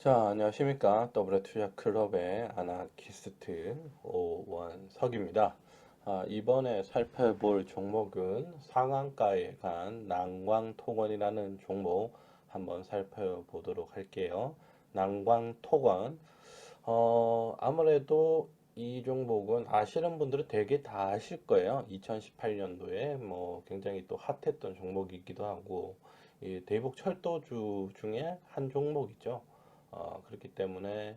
자, 안녕하십니까. 더블 투자 클럽의 아나키스트 오원석입니다. 아, 이번에 살펴볼 종목은 상한가에 간 난광토건이라는 종목 한번 살펴보도록 할게요. 난광토건. 어, 아무래도 이 종목은 아시는 분들은 되게 다 아실 거예요. 2018년도에 뭐 굉장히 또 핫했던 종목이기도 하고, 이 대북 철도주 중에 한 종목이죠. 어, 그렇기 때문에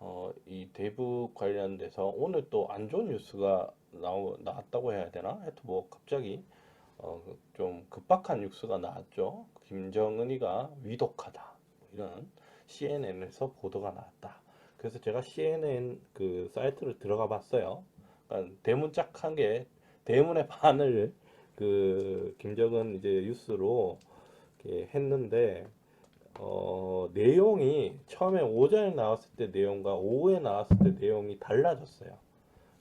어, 이 대북 관련돼서 오늘 또 안 좋은 뉴스가 나오, 나왔다고 해야 되나? 하여튼 뭐 갑자기 어, 좀 급박한 뉴스가 나왔죠. 김정은이가 위독하다. 이런 CNN에서 보도가 나왔다. 그래서 제가 CNN 그 사이트를 들어가 봤어요. 그러니까 대문짝한 게 대문의 반을 그 김정은 이제 뉴스로 했는데 어, 내용이 처음에 오전에 나왔을 때 내용과 오후에 나왔을 때 내용이 달라졌어요.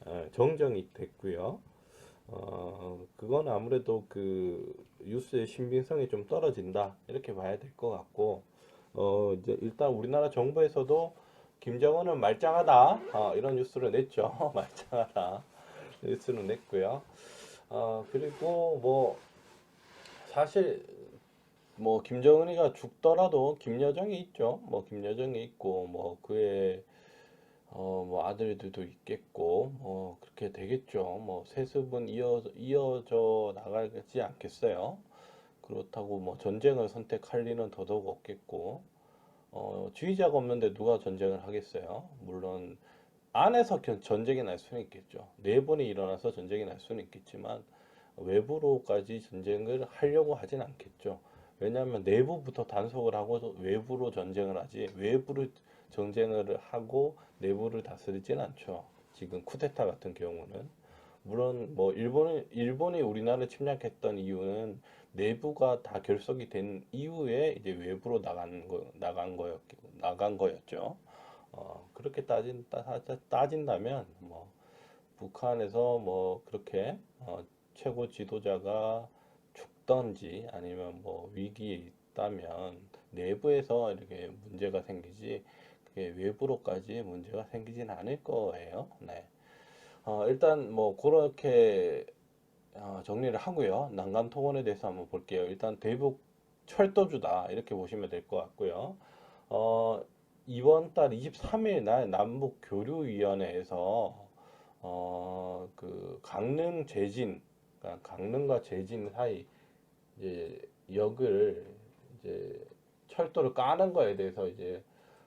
예, 정정이 됐고요. 어, 그건 아무래도 그 뉴스의 신빙성이 좀 떨어진다 이렇게 봐야 될 것 같고, 어, 이제 일단 우리나라 정부에서도 김정은은 말짱하다 어, 이런 뉴스를 냈죠. 말짱하다 뉴스를 냈고요. 어, 그리고 뭐 사실 뭐 김정은이가 죽더라도 김여정이 있죠. 뭐 김여정이 있고 뭐 그의 어 뭐 아들들도 있겠고 뭐 그렇게 되겠죠. 뭐 세습은 이어 이어져 나가지 않겠어요. 그렇다고 뭐 전쟁을 선택할 리는 더더욱 없겠고 어 지휘자가 없는데 누가 전쟁을 하겠어요. 물론 안에서 견- 전쟁이 날 수는 있겠죠. 내분이 일어나서 전쟁이 날 수는 있겠지만 외부로까지 전쟁을 하려고 하진 않겠죠. 왜냐하면 내부부터 단속을 하고 외부로 전쟁을 하지 외부로 전쟁을 하고 내부를 다스리진 않죠. 지금 쿠데타 같은 경우는 물론 뭐 일본이 일본이 우리나라를 침략했던 이유는 내부가 다 결속이 된 이후에 이제 외부로 나간 거 나간 거였 나간 거였죠. 어, 그렇게 따진 따, 따진다면 뭐 북한에서 뭐 그렇게 어, 최고 지도자가 죽던지 아니면 뭐 위기에 있다면 내부에서 이렇게 문제가 생기지 그게 외부로까지 문제가 생기진 않을 거예요. 네. 어, 일단 뭐 그렇게 어, 정리를 하고요. 토건에 대해서 한번 볼게요. 일단 대북 철도주다 이렇게 보시면 될 것 같고요. 어, 이번 달 23일 날 남북 교류위원회에서 어, 그 강릉 제진, 그러니까 강릉과 제진 사이 이제 역을 이제 철도를 까는 거에 대해서 이제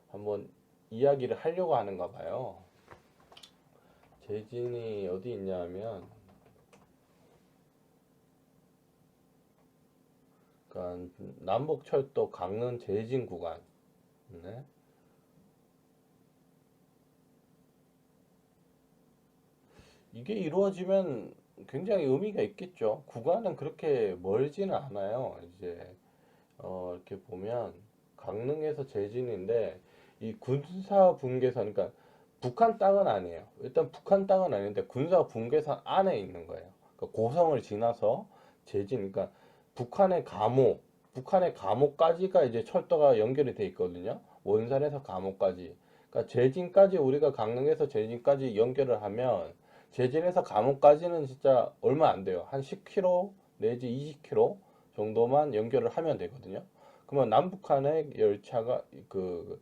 한번 이야기를 하려고 하는가 봐요. 제진이 어디 있냐면 그러니까 남북철도 강릉 제진 구간 네. 이게 이루어지면 굉장히 의미가 있겠죠. 구간은 그렇게 멀지는 않아요. 이제 어, 이렇게 보면 강릉에서 제진인데 이 군사 분계선 그러니까 북한 땅은 아니에요. 일단 북한 땅은 아닌데 군사 분계선 안에 있는 거예요. 그러니까 고성을 지나서 제진 그러니까 북한의 감호 북한의 감호까지가 이제 철도가 연결이 돼 있거든요. 원산에서 감호까지. 그러니까 제진까지 우리가 강릉에서 제진까지 연결을 하면 제진에서 감옥까지는 진짜 얼마 안 돼요. 한 10km 내지 20km 정도만 연결을 하면 되거든요. 그러면 남북한의 열차가 그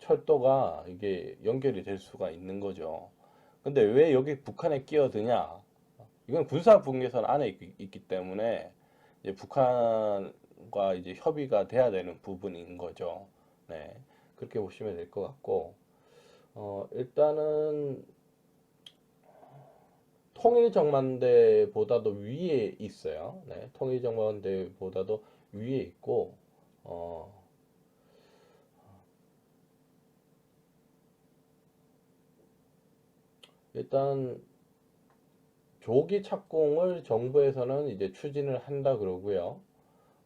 철도가 이게 연결이 될 수가 있는 거죠. 근데 왜 여기 북한에 끼어드냐? 이건 군사 분계선 안에 있, 있기 때문에 이제 북한과 이제 협의가 돼야 되는 부분인 거죠. 네. 그렇게 보시면 될 것 같고, 어, 일단은 통일정만대보다도 위에 있어요. 네, 통일정만대보다도 위에 있고, 어, 일단 조기 착공을 정부에서는 이제 추진을 한다 그러고요.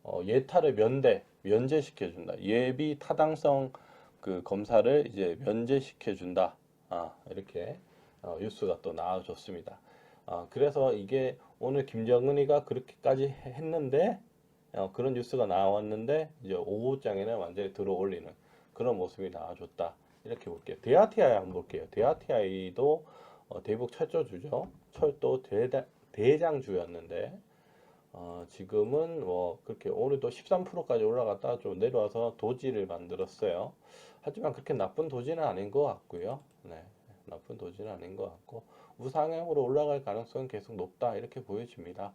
어, 예타를 면대, 면제시켜 준다. 예비 타당성 그 검사를 이제 면제시켜 준다. 아, 이렇게 어, 뉴스가 또 나와줬습니다. 아, 그래서 이게 오늘 김정은이가 그렇게까지 했는데 어, 그런 뉴스가 나왔는데 이제 오후장에는 완전히 들어올리는 그런 모습이 나와줬다. 이렇게 볼게요. 데아티아이 한번 볼게요. 데아티아이도 어, 대북 철저주죠. 철도 대다, 대장주였는데 어, 지금은 뭐 그렇게 오늘도 13%까지 올라갔다 좀 내려와서 도지를 만들었어요. 하지만 그렇게 나쁜 도지는 아닌 것 같고요. 네, 나쁜 도지는 아닌 것 같고 우상향으로 올라갈 가능성은 계속 높다 이렇게 보여집니다.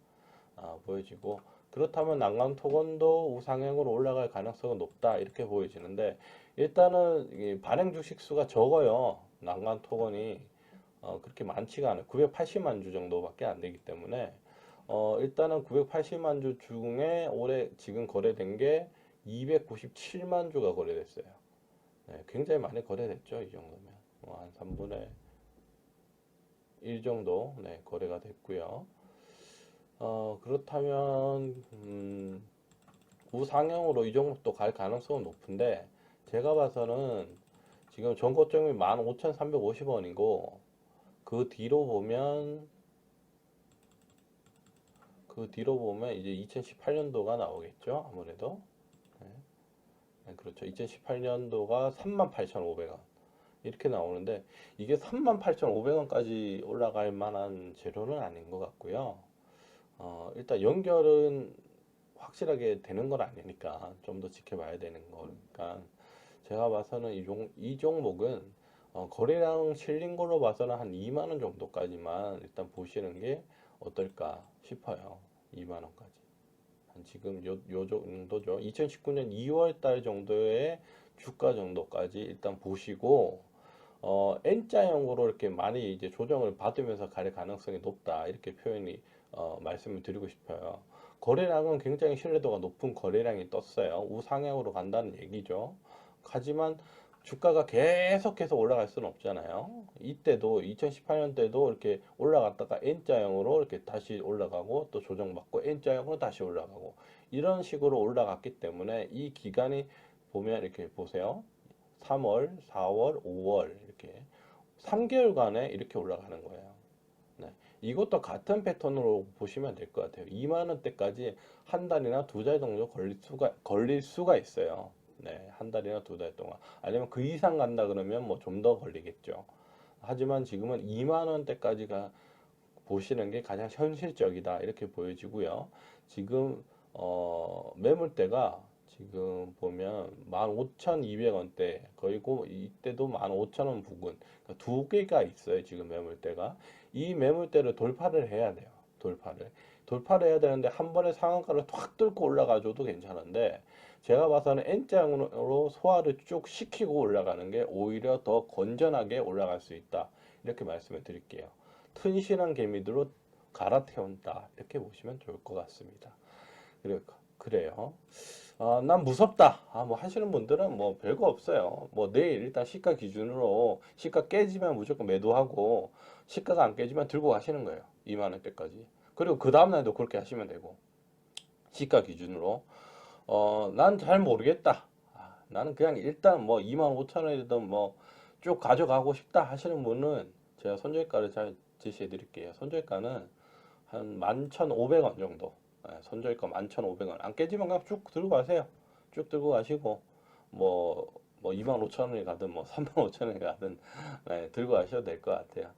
아, 보여지고 그렇다면 난강 토건도 우상향으로 올라갈 가능성은 높다 이렇게 보여지는데 일단은 이 발행 주식 수가 적어요. 난강 토건이 어, 그렇게 많지가 않아요. 980만 주 정도밖에 안 되기 때문에 어, 일단은 980만 주 중에 올해 지금 거래된 게 297만 주가 거래됐어요. 네, 굉장히 많이 거래됐죠. 이 정도면 어, 한 3분의 1 정도 네, 거래가 됐고요. 어, 그렇다면 음, 우상향으로 이 종목도 갈 가능성은 높은데 제가 봐서는 지금 전고점이 15,350원이고 그 뒤로 보면 그 뒤로 보면 이제 2018년도가 나오겠죠 아무래도 네. 네, 그렇죠 2018년도가 38,500원 이렇게 나오는데 이게 38,500원까지 올라갈 만한 재료는 아닌 것 같고요 어, 일단 연결은 확실하게 되는 건 아니니까 좀 더 지켜봐야 되는 거니까 제가 봐서는 이, 종, 이 종목은 어, 거래량 실린 걸로 봐서는 한 2만 원 정도까지만 일단 보시는 게 어떨까 싶어요. 2만 원까지. 한 지금 요, 요 정도죠. 2019년 2월 달 정도의 주가 정도까지 일단 보시고 어, N자형으로 이렇게 많이 이제 조정을 받으면서 갈 가능성이 높다. 이렇게 표현이 어, 말씀을 드리고 싶어요. 거래량은 굉장히 신뢰도가 높은 거래량이 떴어요. 우상향으로 간다는 얘기죠. 하지만 주가가 계속해서 올라갈 수는 없잖아요. 이때도 2018년 때도 이렇게 올라갔다가 N자형으로 이렇게 다시 올라가고 또 조정받고 N자형으로 다시 올라가고 이런 식으로 올라갔기 때문에 이 기간이 보면 이렇게 보세요. 3월, 4월, 5월 이렇게 3개월간에 이렇게 올라가는 거예요. 네. 이것도 같은 패턴으로 보시면 될 것 같아요. 2만 원대까지 한 달이나 두 달 정도 걸릴 수가 걸릴 수가 있어요. 네, 한 달이나 두 달 동안. 아니면 그 이상 간다 그러면 뭐 좀 더 걸리겠죠. 하지만 지금은 2만 원대까지가 보시는 게 가장 현실적이다 이렇게 보여지고요. 지금 어, 매물대가 지금 보면 15,200원대 거의고 이때도 15,000원 부근. 그러니까 두 개가 있어요 지금 매물대가. 이 매물대를 돌파를 해야 돼요 돌파를. 돌파를 해야 되는데 한 번에 상한가를 확 뚫고 올라가줘도 괜찮은데 제가 봐서는 N장으로 소화를 쭉 시키고 올라가는 게 오히려 더 건전하게 올라갈 수 있다 이렇게 말씀을 드릴게요. 튼실한 개미들로 갈아태운다 이렇게 보시면 좋을 것 같습니다. 그래, 그래요 아, 난 무섭다. 아, 뭐 하시는 분들은 뭐 별거 없어요. 뭐 내일 일단 시가 기준으로 시가 깨지면 무조건 매도하고 시가가 안 깨지면 들고 가시는 거예요. 2만 원대까지. 그리고 그 다음 날도 그렇게 하시면 되고 시가 기준으로 어, 난 잘 모르겠다. 아, 나는 그냥 일단 뭐 2만 5천 원이든 뭐 쭉 가져가고 싶다 하시는 분은 제가 손절가를 잘 제시해 드릴게요. 손절가는 한 11,500원 정도. 네, 손절가 11,500원. 안 깨지면 그냥 쭉 들고 가세요. 쭉 들고 가시고, 뭐, 뭐 25,000원이 가든 뭐 35,000원이 가든, 네, 들고 가셔도 될 것 같아요.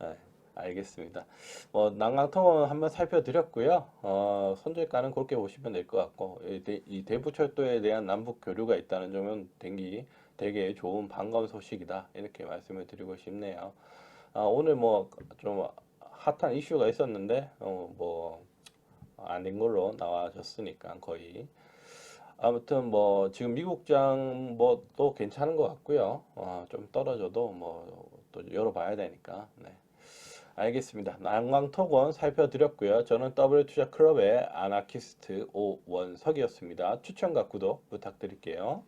네, 알겠습니다. 뭐, 난강통은 한번 살펴드렸고요. 어, 손절가는 그렇게 보시면 될 것 같고, 이, 대, 이 대부철도에 대한 남북 교류가 있다는 점은 되게, 되게 좋은 반가운 소식이다. 이렇게 말씀을 드리고 싶네요. 아, 오늘 뭐, 좀 핫한 이슈가 있었는데, 어, 뭐, 아닌 걸로 나와졌으니까 거의 아무튼 뭐 지금 미국장 뭐 또 괜찮은 것 같고요. 어, 좀 떨어져도 뭐 또 열어봐야 되니까. 네. 알겠습니다. 난광톡원 살펴드렸고요. 저는 W 투자 클럽의 아나키스트 오원석이었습니다. 추천과 구독 부탁드릴게요.